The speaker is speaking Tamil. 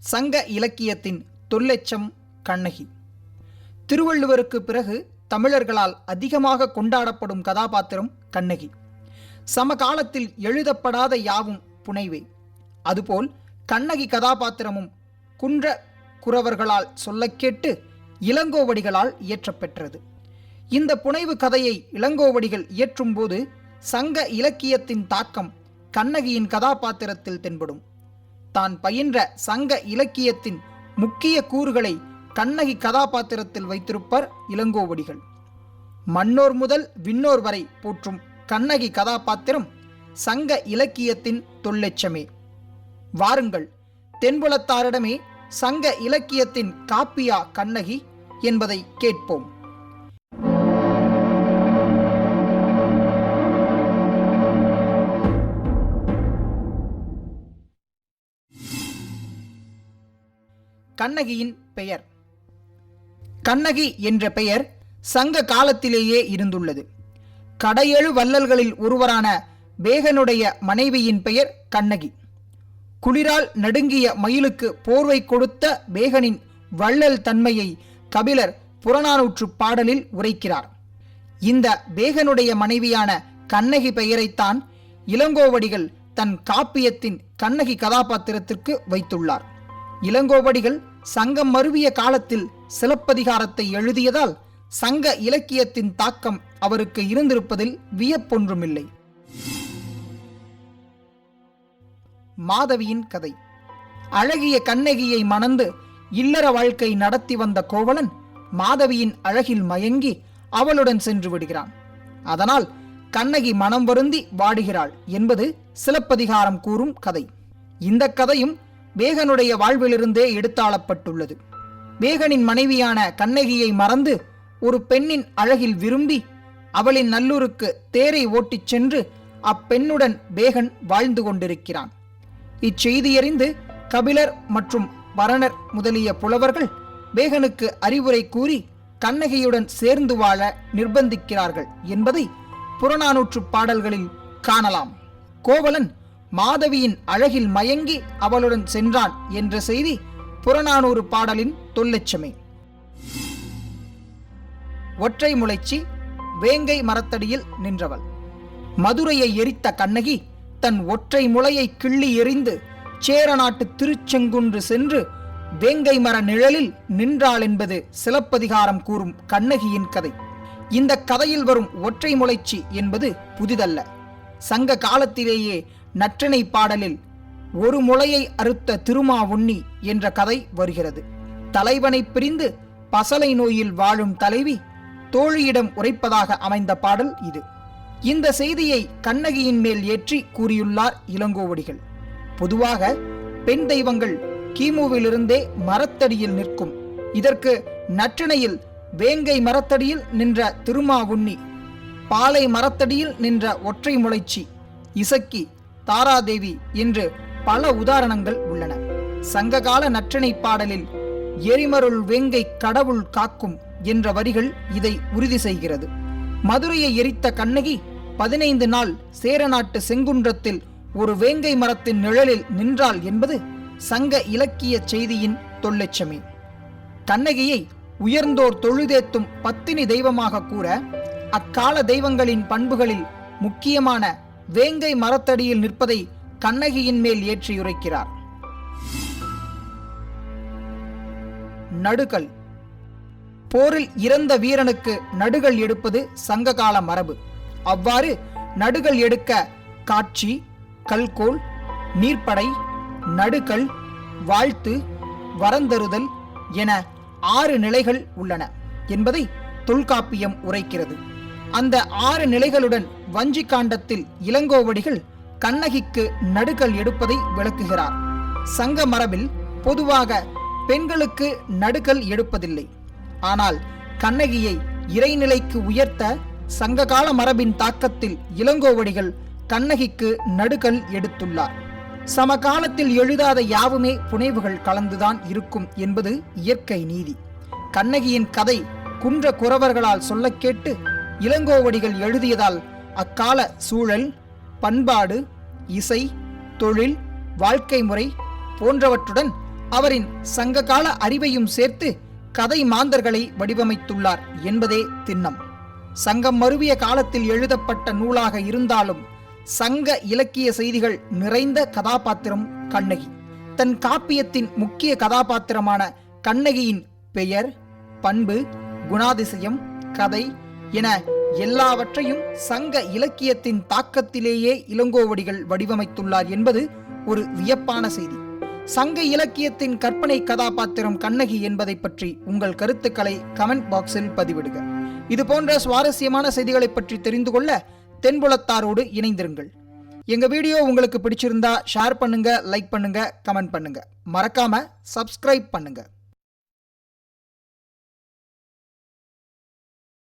சங்க இலக்கியத்தின் தொல்லெச்சம் கண்ணகி. திருவள்ளுவருக்கு பிறகு தமிழர்களால் அதிகமாக கொண்டாடப்படும் கதாபாத்திரம் கண்ணகி. சமகாலத்தில் எழுதப்படாத யாவும் புனைவே. அதுபோல் கண்ணகி கதாபாத்திரமும் குன்ற குறவர்களால் சொல்லக் கேட்டு இளங்கோவடிகளால் இயற்றப்பெற்றது. இந்த புனைவு கதையை இளங்கோவடிகள் இயற்றும்போது சங்க இலக்கியத்தின் தாக்கம் கண்ணகியின் கதாபாத்திரத்தில் தென்படும். தான் பயின்ற சங்க இலக்கியத்தின் முக்கிய கூறுகளை கண்ணகி கதாபாத்திரத்தில் வைத்திருப்பார் இளங்கோவடிகள். மன்னோர் முதல் விண்ணோர் வரை போற்றும் கண்ணகி கதாபாத்திரம் சங்க இலக்கியத்தின் தொல்லெச்சமே. வாருங்கள் தென்புலத்தாரிடமே சங்க இலக்கியத்தின் காப்பியா கண்ணகி என்பதை கேட்போம். கண்ணகியின் பெயர். கண்ணகி என்ற பெயர் சங்க காலத்திலேயே இருந்துள்ளது. கடையெழு வள்ளல்களில் ஒருவரான பேகனுடைய மனைவியின் பெயர் கண்ணகி. குளிரால் நடுங்கிய மயிலுக்கு போர்வை கொடுத்த பேகனின் வள்ளல் தன்மையை கபிலர் புறநானூற்று பாடலில் உரைக்கிறார். இந்த பேகனுடைய மனைவியான கண்ணகி பெயரைத்தான் இளங்கோவடிகள் தன் காப்பியத்தின் கண்ணகி கதாபாத்திரத்திற்கு வைத்துள்ளார். இளங்கோவடிகள் சங்கம் மருவிய காலத்தில் சிலப்பதிகாரத்தை எழுதியதால் சங்க இலக்கியத்தின் தாக்கம் அவருக்கு இருந்திருப்பதில் வியப்பொன்றுமில்லை. மாதவியின் கதை. அழகிய கண்ணகியை மணந்து இல்லற வாழ்க்கை நடத்தி வந்த கோவலன் மாதவியின் அழகில் மயங்கி அவளுடன் சென்று விடுகிறான். அதனால் கண்ணகி மனம் வருந்தி வாடுகிறாள் என்பது சிலப்பதிகாரம் கூறும் கதை. இந்த கதையும் பேகனுடைய வாழ்விலிருந்தே எடுத்தாளப்பட்டுள்ளது. பேகனின் மனைவியான கண்ணகியை மறந்து ஒரு பெண்ணின் அழகில் விரும்பி அவளின் நல்லூருக்கு தேரை ஓட்டிச் சென்று அப்பெண்ணுடன் பேகன் வாழ்ந்து கொண்டிருக்கிறான். இச்செய்தியறிந்து கபிலர் மற்றும் வரணர் முதலிய புலவர்கள் பேகனுக்கு அறிவுரை கூறி கண்ணகியுடன் சேர்ந்து வாழ நிர்பந்திக்கிறார்கள் என்பதை புறநானூற்று பாடல்களில் காணலாம். கோவலன் மாதவியின் அழகில் மயங்கி அவளுடன் சென்றான் என்ற செய்தி புறநானூறு பாடலின் தொல்லச்சமே. ஒற்றை முளைச்சி வேங்கை மரத்தடியில் நின்றவள். மதுரையை எரித்த கண்ணகி தன் ஒற்றை முளையை கிள்ளி எறிந்து சேர நாட்டு திருச்செங்குன்று சென்று வேங்கை மர நிழலில் நின்றாள் என்பது சிலப்பதிகாரம் கூறும் கண்ணகியின் கதை. இந்த கதையில் வரும் ஒற்றை முளைச்சி என்பது புதிதல்ல. சங்க காலத்திலேயே நற்றினை பாடலில் ஒரு முளையை அறுத்த திருமா உண்ணி என்ற கதை வருகிறது. தலைவனை பிரிந்து பசலை நோயில் வாழும் தலைவி தோழியிடம் உரைப்பதாக அமைந்த பாடல் இது. இந்த செய்தியை கண்ணகியின் மேல் ஏற்றி கூறியுள்ளார் இளங்கோவடிகள். பொதுவாக பெண் தெய்வங்கள் கிமுவிலிருந்தே மரத்தடியில் நிற்கும். இதற்கு நற்றிணையில் வேங்கை மரத்தடியில் நின்ற திருமாவுண்ணி பாலை மரத்தடியில் நின்ற ஒற்றை முளைச்சி இசக்கி தாராதேவி என்று பல உதாரணங்கள் உள்ளன. சங்ககால நற்றிணை பாடலில் எரிமருள் வேங்கை கடவுள் காக்கும் என்ற வரிகள் இதை உறுதி செய்கிறது. மதுரையை எரித்த கண்ணகி பதினைந்து நாள் சேரநாட்டு செங்குன்றத்தில் ஒரு வேங்கை மரத்தின் நிழலில் நின்றாள் என்பது சங்க இலக்கிய செய்தியின் தொல்லெச்சமே. கண்ணகியை உயர்ந்தோர் தொழுதேத்தும் பத்தினி தெய்வமாக கூற அக்கால தெய்வங்களின் பண்புகளில் முக்கியமான வேங்கை மரத்தடியில் நிற்பதை கண்ணகியின் மேல் ஏற்றியுரைக்கிறார். நடுகள். போரில் இறந்த வீரனுக்கு நடுகள் எடுப்பது சங்ககால மரபு. அவ்வாறு நடுகள் எடுக்க காட்சி கல்கோல் நீர்ப்படை நடுக்கல் வாழ்த்து வரந்தருதல் என ஆறு நிலைகள் உள்ளன என்பதை தொல்காப்பியம் உரைக்கிறது. அந்த ஆறு நிலைகளுடன் வஞ்சி காண்டத்தில் இளங்கோவடிகள் கண்ணகிக்கு நடுக்கல் எடுப்பதை விளக்குகிறார். சங்க மரபில் பொதுவாக பெண்களுக்கு நடுக்கல் எடுப்பதில்லை. ஆனால் கண்ணகியை இறைநிலைக்கு உயர்த்த சங்ககால மரபின் தாக்கத்தில் இளங்கோவடிகள் கண்ணகிக்கு நடுக்கல் எடுத்துள்ளார். சமகாலத்தில் எழுதாத யாவுமே புனைவுகள் கலந்துதான் இருக்கும் என்பது இயற்கை நீதி. கண்ணகியின் கதை குன்ற குறவர்களால் சொல்லக் கேட்டு இளங்கோவடிகள் எழுதியதால் அக்கால சூழல் பண்பாடு இசை தொழில் வாழ்க்கை முறை போன்றவற்றுடன் அவரின் சங்ககால அறிவையும் சேர்த்து கதை மாந்தர்களை வடிவமைத்துள்ளார் என்பதே திண்ணம். சங்கம் மருவிய காலத்தில் எழுதப்பட்ட நூலாக இருந்தாலும் சங்க இலக்கிய செய்திகள் நிறைந்த கதாபாத்திரம் கண்ணகி. தன் காப்பியத்தின் முக்கிய கதாபாத்திரமான கண்ணகியின் பெயர் பண்பு குணாதிசயம் கதை என எல்லாவற்றையும் சங்க இலக்கியத்தின் தாக்கத்திலேயே இளங்கோவடிகள் வடிவமைத்துள்ளார் என்பது ஒரு வியப்பான செய்தி. சங்க இலக்கியத்தின் கற்பனை கதாபாத்திரம் கண்ணகி என்பதை பற்றி உங்கள் கருத்துக்களை கமெண்ட் பாக்ஸில் பதிவிடுக. இது போன்ற சுவாரஸ்யமான செய்திகளை பற்றி தெரிந்து கொள்ள தென்புலத்தாரோடு இணைந்திருங்கள். எங்க வீடியோ உங்களுக்கு பிடிச்சிருந்தா ஷேர் பண்ணுங்க லைக் பண்ணுங்க கமெண்ட் பண்ணுங்க. மறக்காம சப்ஸ்கிரைப் பண்ணுங்க.